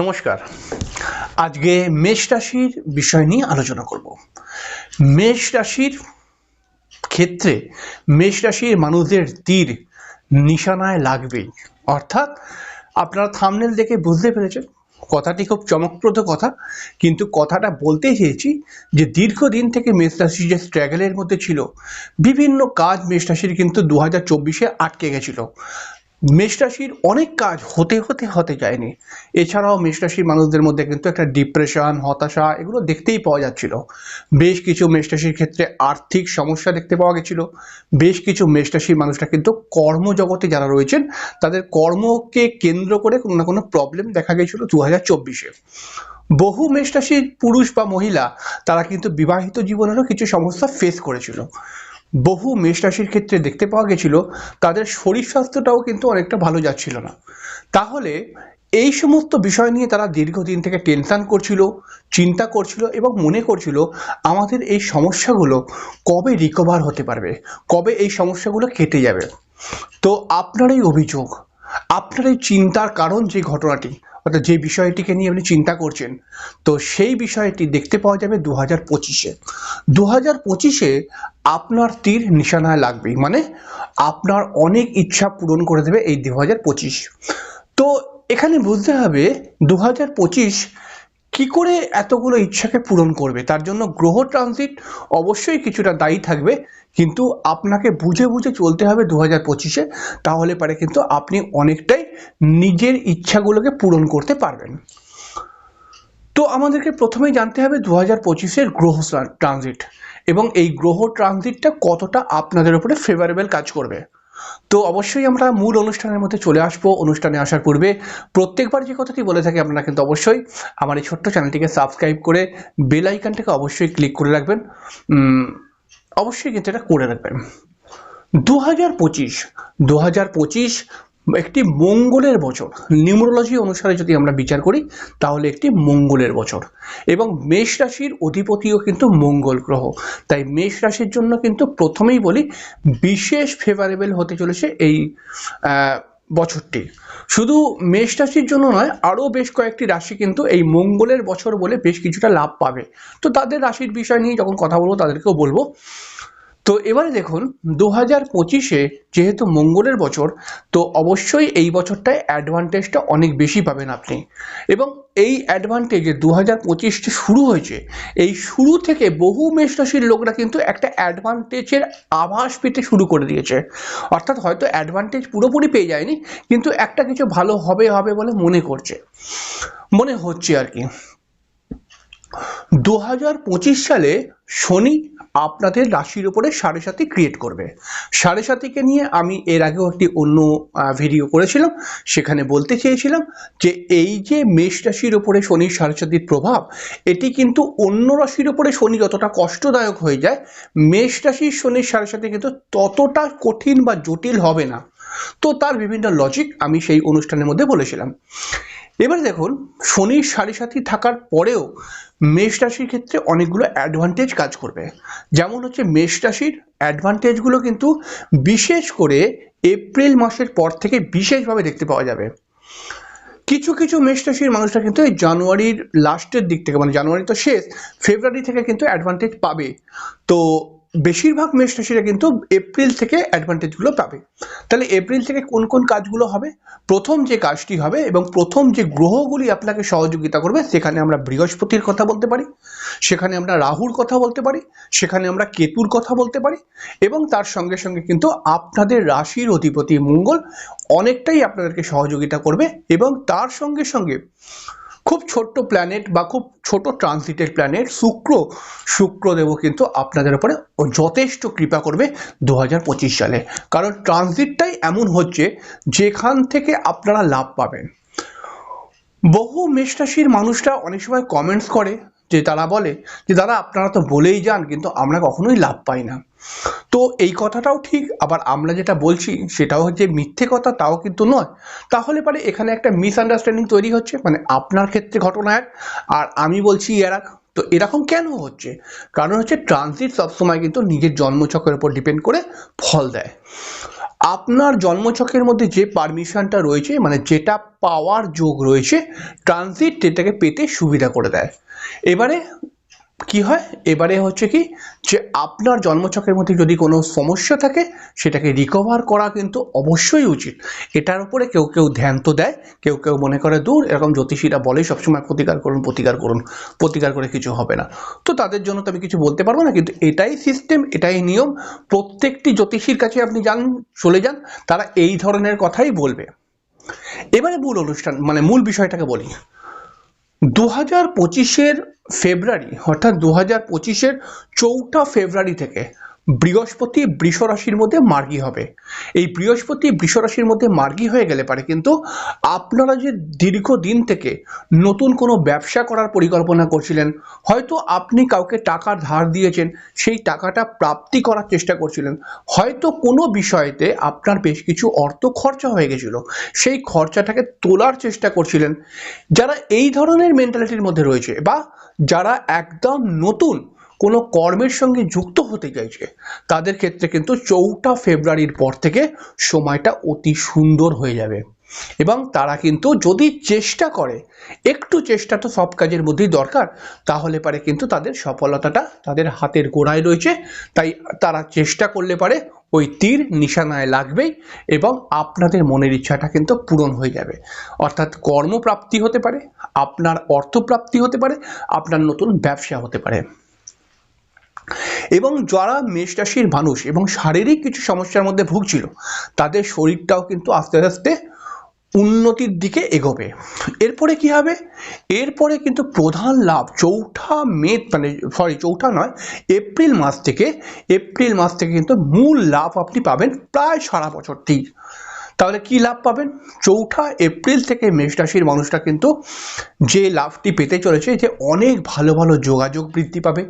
নমস্কার। আজকে মেষ রাশির বিষয় নিয়ে আলোচনা করব। মেষ রাশির ক্ষেত্রে মেষ রাশির মানুষদের তীর নিশানায় লাগবেই। অর্থাৎ আপনারা থামনেল দেখে বুঝতে পেরেছেন, কথাটি খুব চমকপ্রদ কথা, কিন্তু কথাটা বলতে চেয়েছি যে দীর্ঘদিন থেকে মেষ রাশি যে স্ট্রাগলের মধ্যে ছিল, বিভিন্ন কাজ মেষ রাশির কিন্তু দু হাজার চব্বিশে আটকে গেছিল। মেষ রাশির অনেক কাজ হতে হতে হতে যায়নি। এছাড়াও মেষ রাশির মানুষদের মধ্যে কিন্তু একটা ডিপ্রেশন হতাশা এগুলো দেখতেই পাওয়া যাচ্ছিল। বেশ কিছু মেষ রাশির ক্ষেত্রে আর্থিক সমস্যা দেখতে পাওয়া গেছিল। বেশ কিছু মেষ রাশির মানুষরা কিন্তু কর্মজগতে যারা রয়েছেন, তাদের কর্মকে কেন্দ্র করে কোনো না কোনো প্রবলেম দেখা গেছিল দু হাজার চব্বিশে। বহু মেষ রাশির পুরুষ বা মহিলা, তারা কিন্তু বিবাহিত জীবনেরও কিছু সমস্যা ফেস করেছিল। বহু মেষ রাশির ক্ষেত্রে দেখতে পাওয়া গেছিল, তাদের শরীর স্বাস্থ্যটাও কিন্তু অনেকটা ভালো যাচ্ছিল না। তাহলে এই সমস্ত বিষয় নিয়ে তারা দীর্ঘদিন থেকে টেনশন করছিল, চিন্তা করছিল এবং মনে করছিল, আমাদের এই সমস্যাগুলো কবে রিকভার হতে পারবে, কবে এই সমস্যাগুলো কেটে যাবে। তো আপনার এই অভিযোগ, আপনার এই চিন্তার কারণ যে ঘটনাটি অর্থাৎ যে বিষয়টিকে নিয়ে আপনি চিন্তা করছেন, তো সেই বিষয়টি দেখতে পাওয়া যাবে দু হাজার পঁচিশে। দু হাজার পঁচিশে আপনার তীর নিশানায় লাগবেই মানে আপনার অনেক ইচ্ছা পূরণ করে দেবে এই দু হাজার পঁচিশ। তো এখানে বুঝতে হবে দু হাজার পঁচিশ কী করে এতগুলো ইচ্ছাকে পূরণ করবে? তার জন্য গ্রহ ট্রানজিট অবশ্যই কিছুটা দায়ী থাকবে, কিন্তু আপনাকে বুঝে বুঝে চলতে হবে দু হাজার পঁচিশে, তাহলে পারে কিন্তু আপনি অনেকটাই নিজের ইচ্ছাগুলোকে পূরণ করতে পারবেন। তো আমাদেরকে প্রথমেই জানতে হবে দু হাজার পঁচিশের গ্রহ ট্রানজিট এবং এই গ্রহ ট্রানজিটটা কতটা আপনাদের উপরে ফেভারেবল কাজ করবে। তো অবশ্যই আমরা মূল অনুষ্ঠানের মধ্যে চলে আসব। অনুষ্ঠানে আসার পূর্বে প্রত্যেকবার যে কথাটি বলে থাকি আপনারা কিন্তু অবশ্যই আমার এই ছোট্ট চ্যানেলটিকে সাবস্ক্রাইব করে বেল আইকনটাকে অবশ্যই ক্লিক করে রাখবেন। অবশ্যই কিন্তু এটা করে রাখবেন। দু হাজার পঁচিশ দু হাজার পঁচিশ একটি মঙ্গলের বছর। নিউমোরোলজি অনুসারে যদি আমরা বিচার করি, তাহলে একটি মঙ্গলের বছর। এবং মেষ রাশির অধিপতিও কিন্তু মঙ্গল গ্রহ। তাই মেষ রাশির জন্য কিন্তু প্রথমেই বলি, বিশেষ ফেভারেবল হতে চলেছে এই বছরটি। শুধু মেষ রাশির জন্য নয়, আরও বেশ কয়েকটি রাশি কিন্তু এই মঙ্গলের বছর বলে বেশ কিছুটা লাভ পাবে। তো তাদের রাশির বিষয় নিয়ে যখন কথা বলব, তাদেরকেও বলব। তো এবারে দেখুন দু হাজার পঁচিশে যেহেতু মঙ্গলের বছর, তো অবশ্যই এই বছরটায় অ্যাডভান্টেজটা অনেক বেশি পাবেন আপনি। এবং এই অ্যাডভান্টেজে দু হাজার পঁচিশটি শুরু হয়েছে, এই শুরু থেকে বহু মেষ রাশির লোকরা কিন্তু একটা অ্যাডভান্টেজের আভাস পেতে শুরু করে দিয়েছে। অর্থাৎ হয়তো অ্যাডভান্টেজ পুরোপুরি পেয়ে যায়নি, কিন্তু একটা কিছু ভালো হবে হবে বলে মনে করছে। মনে হচ্ছে আর কি। দু হাজার পঁচিশ সালে শনি আপনাদের রাশির উপরে সাড়ে সাথী ক্রিয়েট করবে। সাড়ে সাথীকে নিয়ে আমি এর আগেও একটি অন্য ভিডিও করেছিলাম, সেখানে বলতে চেয়েছিলাম যে এই যে মেষ রাশির উপরে শনির সাড়ে সাথীর প্রভাব, এটি কিন্তু অন্য রাশির উপরে শনি যতটা কষ্টদায়ক হয়ে যায়, মেষ রাশির শনির সাড়ে সাথী কিন্তু ততটা কঠিন বা জটিল হবে না। তো তার বিভিন্ন লজিক আমি সেই অনুষ্ঠানের মধ্যে বলেছিলাম। এবারে দেখুন, শনির সাড়ে সাথী থাকার পরেও মেষ রাশির ক্ষেত্রে অনেকগুলো অ্যাডভান্টেজ কাজ করবে। যেমন হচ্ছে মেষ রাশির অ্যাডভান্টেজগুলো কিন্তু বিশেষ করে এপ্রিল মাসের পর থেকে বিশেষভাবে দেখতে পাওয়া যাবে। কিছু কিছু মেষ রাশির মানুষরা কিন্তু এই জানুয়ারির লাস্টের দিক থেকে মানে জানুয়ারি তো শেষ, ফেব্রুয়ারি থেকে কিন্তু অ্যাডভান্টেজ পাবে। তো বেশিরভাগ মেষ রাশিরা কিন্তু এপ্রিল থেকে অ্যাডভান্টেজগুলো পাবে। তাহলে এপ্রিল থেকে কোন কোন কাজগুলো হবে? প্রথম যে কাজটি হবে এবং প্রথম যে গ্রহগুলি আপনাকে সহযোগিতা করবে, সেখানে আমরা বৃহস্পতির কথা বলতে পারি, সেখানে আমরা রাহুর কথা বলতে পারি, সেখানে আমরা কেতুর কথা বলতে পারি এবং তার সঙ্গে সঙ্গে কিন্তু আপনাদের রাশির অধিপতি মঙ্গল অনেকটাই আপনাদেরকে সহযোগিতা করবে এবং তার সঙ্গে সঙ্গে খুব ছোট্ট প্ল্যানেট বা খুব ছোট ট্রানজিটের প্ল্যানেট শুক্র শুক্রদেব কিন্তু আপনাদের উপরে যথেষ্ট কৃপা করবে দু হাজার পঁচিশ সালে। কারণ ট্রানজিটটাই এমন হচ্ছে যেখান থেকে আপনারা লাভ পাবেন। বহু মেষ রাশির মানুষরা অনেক সময় কমেন্টস করে যে তারা বলে যে, দাদা, আপনারা তো বলেই যান, কিন্তু আমরা কখনোই লাভ পাই না। তো এই কথাটাও ঠিক, আবার আমরা যেটা বলছি সেটাও হচ্ছে মিথ্যে কথা, তাও কিন্তু নয়। তাহলে পারে এখানে একটা মিসআন্ডারস্ট্যান্ডিং তৈরি হচ্ছে মানে আপনার ক্ষেত্রে ঘটনা এক, আর আমি বলছি এর তো এরকম কেন হচ্ছে? কারণ হচ্ছে ট্রানজিট সবসময় কিন্তু নিজের জন্মছকের উপর ডিপেন্ড করে ফল দেয়। আপনার জন্মছকের মধ্যে যে পারমিশনটা রয়েছে মানে যেটা পাওয়ার যোগ রয়েছে ট্রানজিট এটাকে পেতে সুবিধা করে দেয়। এবারে কি হয়? এবারে হচ্ছে কি যে আপনার জন্মছকের মধ্যে যদি কোনো সমস্যা থাকে, সেটাকে রিকভার করা কিন্তু অবশ্যই উচিত। এটার উপরে কেউ কেউ ধ্যান তো দেয়, কেউ কেউ মনে করে, দূর, এরকম জ্যোতিষীরা বলে সবসময় প্রতিকার করুন প্রতিকার করুন, প্রতিকার করে কিছু হবে না। তো তাদের জন্য তো আমি কিছু বলতে পারব না, কিন্তু এটাই সিস্টেম এটাই নিয়ম। প্রত্যেকটি জ্যোতিষীর কাছে আপনি যান, চলে যান, তারা এই ধরনের কথাই বলবে। এবারে মূল অনুষ্ঠান মানে মূল বিষয়টাকে বলি। দু হাজার পঁচিশের ফেব্রুয়ারি অর্থাৎ দু হাজার পঁচিশের চৌঠা ফেব্রুয়ারি থেকে বৃহস্পতি বৃষ রাশির মধ্যে মার্গী হবে। এই বৃহস্পতি বৃষ রাশির মধ্যে মার্গী হয়ে গেলে পারে কিন্তু আপনারা যে দীর্ঘদিন থেকে নতুন কোনো ব্যবসা করার পরিকল্পনা করছিলেন, হয়তো আপনি কাউকে টাকা ধার দিয়েছেন, সেই টাকাটা প্রাপ্তি করার চেষ্টা করছিলেন, হয়তো কোনো বিষয়েতে আপনার বেশ কিছু অর্থ খরচা হয়ে গেছিল। সেই খরচাটাকে তোলার চেষ্টা করছিলেন। যারা এই ধরনের মেন্টালিটির মধ্যে রয়েছে বা যারা একদম নতুন কোনো কর্মের সঙ্গে যুক্ত হতে চাইছে, তাদের ক্ষেত্রে কিন্তু চৌঠা ফেব্রুয়ারির পর থেকে সময়টা অতি সুন্দর হয়ে যাবে। এবং তারা কিন্তু যদি চেষ্টা করে, একটু চেষ্টা তো সব কাজের মধ্যেই দরকার, তাহলে পারে কিন্তু তাদের সফলতাটা তাদের হাতের গোড়ায় রয়েছে। তাই তারা চেষ্টা করলে পারে ওই তীর নিশানায় লাগবেই এবং আপনাদের মনের ইচ্ছাটা কিন্তু পূরণ হয়ে যাবে। অর্থাৎ কর্মপ্রাপ্তি হতে পারে, আপনার অর্থপ্রাপ্তি হতে পারে, আপনার নতুন ব্যবসা হতে পারে। এবং যারা মেষ রাশির মানুষ এবং শারীরিক কিছু সমস্যার মধ্যে ভুগছিল, তাদের শরীরটাও কিন্তু আস্তে আস্তে উন্নতির দিকে এগোবে। এরপরে কি হবে? এরপরে কিন্তু প্রধান লাভ চৌঠা মে মানে সরি চৌঠা নয়, এপ্রিল মাস থেকে, এপ্রিল মাস থেকে কিন্তু মূল লাভ আপনি পাবেন প্রায় সারা বছরতেই তাহলে কি লাভ পাবেন? চৌঠা এপ্রিল থেকে মেষ রাশির মানুষটা কিন্তু যে লাভটি পেতে চলেছে যে অনেক ভালো ভালো যোগাযোগ বৃদ্ধি পাবে।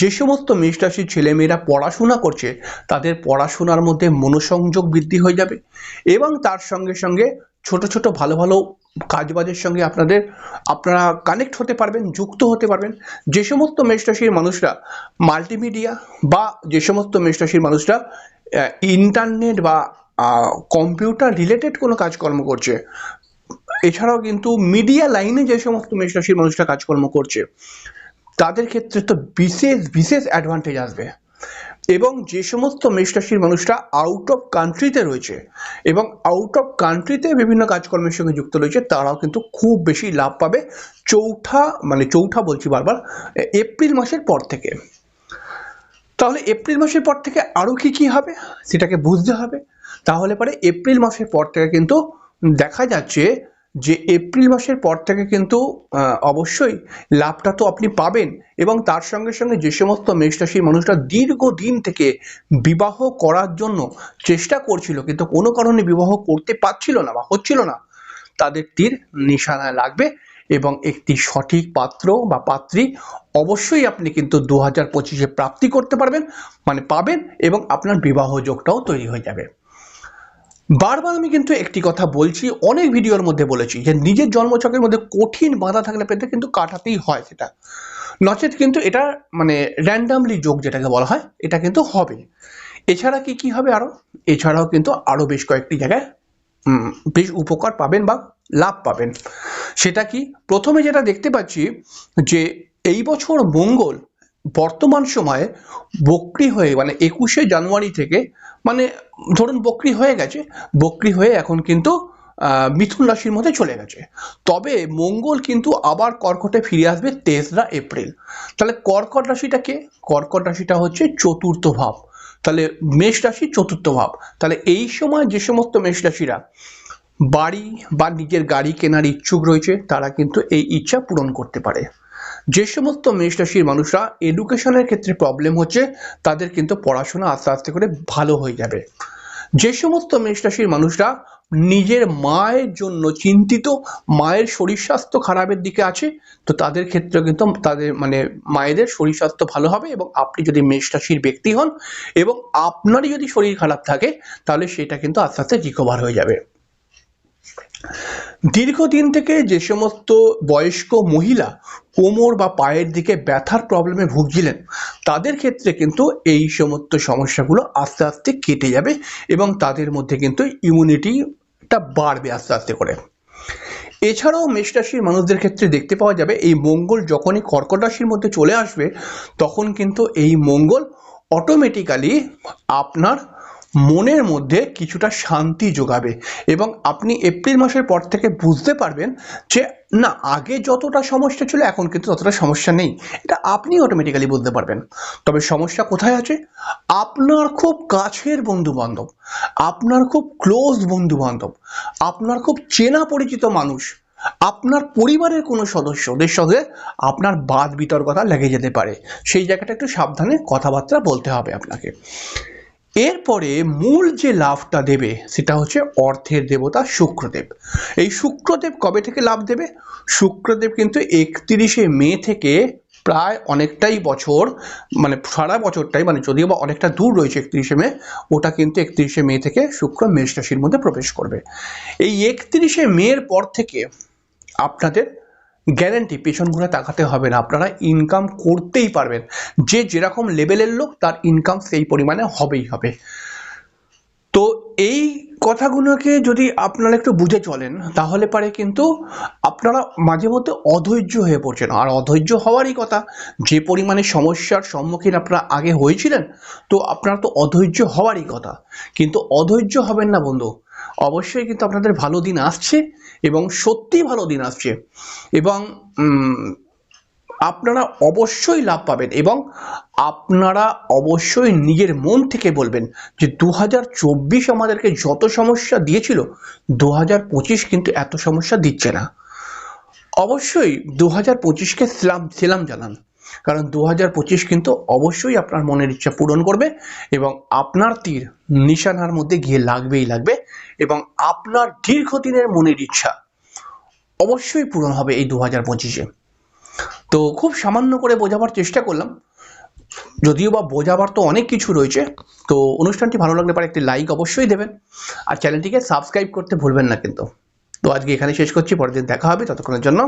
যে সমস্ত মেষ রাশির ছেলেমেয়েরা পড়াশোনা করছে, তাদের পড়াশোনার মধ্যে মনোসংযোগ বৃদ্ধি হয়ে যাবে এবং তার সঙ্গে সঙ্গে ছোট ছোট ভালো ভালো কাজবাজের সঙ্গে আপনাদের, আপনারা কানেক্ট হতে পারবেন, যুক্ত হতে পারবেন। যে সমস্ত মেষ রাশির মানুষরা মাল্টিমিডিয়া বা যে সমস্ত মেষ রাশির মানুষরা ইন্টারনেট বা কম্পিউটার রিলেটেড কোনো কাজকর্ম করছে। এছাড়াও কিন্তু মিডিয়া লাইনে যে সমস্ত মেষ রাশির মানুষরা কাজকর্ম করছে, তাদের ক্ষেত্রে তো বিশেষ বিশেষ অ্যাডভান্টেজ আসবে। এবং যে সমস্ত মেষ রাশির মানুষরা আউট অফ কান্ট্রিতে রয়েছে এবং আউট অফ কান্ট্রিতে বিভিন্ন কাজকর্মের সঙ্গে যুক্ত রয়েছে, তারাও কিন্তু খুব বেশি লাভ পাবে চৌঠা মানে চৌঠা বলছি বারবার, এপ্রিল মাসের পর থেকে। তাহলে এপ্রিল মাসের পর থেকে আরও কি কি হবে? সেটাকে বুঝতে হবে। তাহলে পরে এপ্রিল মাসের পর থেকে কিন্তু দেখা যাচ্ছে যে এপ্রিল মাসের পর থেকে কিন্তু অবশ্যই লাভটা তো আপনি পাবেন এবং তার সঙ্গে সঙ্গে যে সমস্ত মেষ রাশির মানুষরা দীর্ঘদিন থেকে বিবাহ করার জন্য চেষ্টা করছিল কিন্তু কোনো কারণে বিবাহ করতে পারছিল না বা হচ্ছিল না, তাদের তীর নিশানায় লাগবে এবং একটি সঠিক পাত্র বা পাত্রী অবশ্যই আপনি কিন্তু দু হাজার পঁচিশে প্রাপ্তি করতে পারবেন মানে পাবেন এবং আপনার বিবাহ যোগটাও তৈরি হয়ে যাবে। বারবার আমি কিন্তু একটি কথা বলছি, অনেক ভিডিওর মধ্যে বলেছি যে নিজের জন্মছকের মধ্যে কঠিন বাধা থাকলে পেতে কিন্তু কাটাতেই হয় সেটা। নচেত কিন্তু এটা মানে র্যান্ডামলি যোগ যেটাকে বলা হয়, এটা কিন্তু হবে। এছাড়া কি কি হবে আরও? এছাড়াও কিন্তু আরও বেশ কয়েকটি জায়গায় বেশ উপকার পাবেন বা লাভ পাবেন। সেটা কি? প্রথমে যেটা দেখতে পাচ্ছি যে এই বছর মঙ্গল বর্তমান সময়ে বক্রি হয়ে মানে একুশে জানুয়ারি থেকে মানে ধরুন বক্রি হয়ে গেছে, বক্রি হয়ে এখন কিন্তু মিথুন রাশির মধ্যে চলে গেছে। তবে মঙ্গল কিন্তু আবার কর্কটে ফিরে আসবে তেসরা এপ্রিল। তাহলে কর্কট রাশিটা কে? কর্কট রাশিটা হচ্ছে চতুর্থ ভাব। তাহলে মেষ রাশি চতুর্থ ভাব। তাহলে এই সময় যে সমস্ত মেষ রাশিরা বাড়ি বা নিজের গাড়ি কেনার ইচ্ছুক রয়েছে, তারা কিন্তু এই ইচ্ছা পূরণ করতে পারে। যে সমস্ত মেষ রাশির মানুষরা এডুকেশনের ক্ষেত্রে প্রবলেম হচ্ছে, তাদের কিন্তু পড়াশোনা আস্তে আস্তে করে ভালো হয়ে যাবে। যে সমস্ত মেষ রাশির মানুষরা নিজের মায়ের জন্য চিন্তিত, মায়ের শরীর স্বাস্থ্য খারাপের দিকে আছে, তো তাদের ক্ষেত্রে কিন্তু তাদের মানে মায়েদের শরীর স্বাস্থ্য ভালো হবে এবং আপনি যদি মেষ রাশির ব্যক্তি হন এবং আপনারই যদি শরীর খারাপ থাকে, তাহলে সেটা কিন্তু আস্তে আস্তে রিকভার হয়ে যাবে। দীর্ঘদিন থেকে যে সমস্ত বয়স্ক মহিলা কোমর বা পায়ের দিকে ব্যথার প্রবলেমে ভুগছিলেন, তাদের ক্ষেত্রে কিন্তু এই সমস্ত সমস্যাগুলো আস্তে আস্তে কেটে যাবে এবং তাদের মধ্যে কিন্তু ইমিউনিটিটা বাড়বে আস্তে আস্তে করে। এছাড়াও মেষ রাশির মানুষদের ক্ষেত্রে দেখতে পাওয়া যাবে, এই মঙ্গল যখনই কর্কট রাশির মধ্যে চলে আসবে, তখন কিন্তু এই মঙ্গল অটোমেটিক্যালি আপনার মনের মধ্যে কিছুটা শান্তি যোগাবে এবং আপনি এপ্রিল মাসের পর থেকে বুঝতে পারবেন যে, না, আগে যতটা সমস্যা ছিল এখন কিন্তু ততটা সমস্যা নেই। এটা আপনি অটোমেটিক্যালি বুঝতে পারবেন। তবে সমস্যা কোথায় আছে? আপনার খুব কাছের বন্ধু বান্ধব আপনার খুব ক্লোজ বন্ধু বান্ধব আপনার খুব চেনা পরিচিত মানুষ, আপনার পরিবারের কোনো সদস্যদের সঙ্গে আপনার বাদ বিতর্কতা লেগে যেতে পারে। সেই জায়গাটা একটু সাবধানে কথাবার্তা বলতে হবে আপনাকে। এরপরে মূল যে লাভটা দেবে, সেটা হচ্ছে অর্থের দেবতা শুক্রদেব। এই শুক্রদেব কবে থেকে লাভ দেবে? শুক্রদেব কিন্তু একত্রিশে মে থেকে প্রায় অনেকটাই বছর মানে সারা বছরটাই মানে যদিও বা অনেকটা দূর রয়েছে একত্রিশে মে, ওটা কিন্তু একত্রিশে মে থেকে শুক্র মেষ রাশির মধ্যে প্রবেশ করবে। এই একত্রিশে মের পর থেকে আপনাদের গ্যারেন্টি পেছন ঘুরে তাকাতে হবে না। আপনারা ইনকাম করতেই পারবেন। যে যেরকম লেভেলের লোক, তার ইনকাম সেই পরিমাণে হবেই হবে। তো এই কথাগুলোকে যদি আপনারা একটু বুঝে চলেন, তাহলে পারে কিন্তু আপনারা মাঝে মধ্যে অধৈর্য হয়ে পড়ছেন। আর অধৈর্য হওয়ারই কথা, যে পরিমাণে সমস্যার সম্মুখীন আপনারা আগে হয়েছিলেন, তো আপনারা তো অধৈর্য হওয়ারই কথা। কিন্তু অধৈর্য হবেন না বন্ধু। অবশ্যই কিন্তু আপনাদের ভালো দিন আসছে এবং সত্যি ভালো দিন আসছে। এবং আপনারা অবশ্যই লাভ পাবেন এবং আপনারা অবশ্যই নিজের মন থেকে বলবেন যে দু হাজার চব্বিশ আমাদেরকে যত সমস্যা দিয়েছিল দু পঁচিশ কিন্তু এত সমস্যা দিচ্ছে না। অবশ্যই দু হাজার পঁচিশকে সেলাম সেলাম জানান। কারণ দু হাজার পঁচিশ কিন্তু অবশ্যই আপনার মনের ইচ্ছা পূরণ করবে এবং আপনার তীর নিশানার মধ্যে গিয়ে লাগবেই লাগবে এবং আপনার দীর্ঘদিনের মনের ইচ্ছা অবশ্যই পূরণ হবে এই দু হাজার পঁচিশে। তো খুব সামান্য করে বোঝাবার চেষ্টা করলাম। যদিও বা বোঝাবার তো অনেক কিছু রয়েছে, তো অনুষ্ঠানটি ভালো লাগলে পারে একটি লাইক অবশ্যই দেবেন। আর চ্যানেলটিকে সাবস্ক্রাইব করতে ভুলবেন না কিন্তু। তো আজকে এখানে শেষ করছি, পরের দিন দেখা হবে, ততক্ষণের জন্য